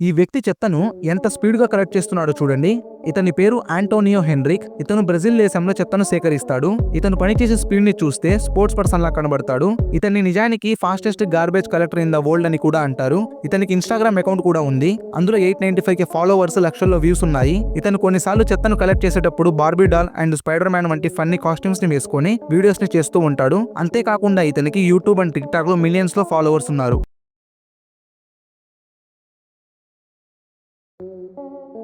ఈ వ్యక్తి చెత్తను ఎంత స్పీడ్గా కలెక్ట్ చేస్తున్నాడో చూడండి. ఇతని పేరు ఆంటోనియో హెన్రిక్. ఇతను బ్రెజిల్ దేశంలో చెత్తను సేకరిస్తాడు. ఇతను పనిచేసే స్పీడ్ని చూస్తే స్పోర్ట్స్ పర్సన్ లా కనబడతాడు. ఇతన్ని నిజానికి fastest garbage collector in the world అని కూడా అంటారు. ఇతనికి ఇన్స్టాగ్రామ్ అకౌంట్ కూడా ఉంది. అందులో eight ninety five K followers లక్షల్లో వ్యూస్ ఉన్నాయి. ఇతను కొన్నిసార్లు చెత్తను కలెక్ట్ చేసేటప్పుడు Barbie doll and Spider Man వంటి ఫన్నీ కాస్ట్యూమ్స్ని వేసుకొని వీడియోస్ని చేస్తూ ఉంటాడు. అంతేకాకుండా ఇతనికి యూట్యూబ్ అండ్ టిక్ టాక్లో మిలియన్స్లో ఫాలోవర్స్ ఉన్నారు. thank you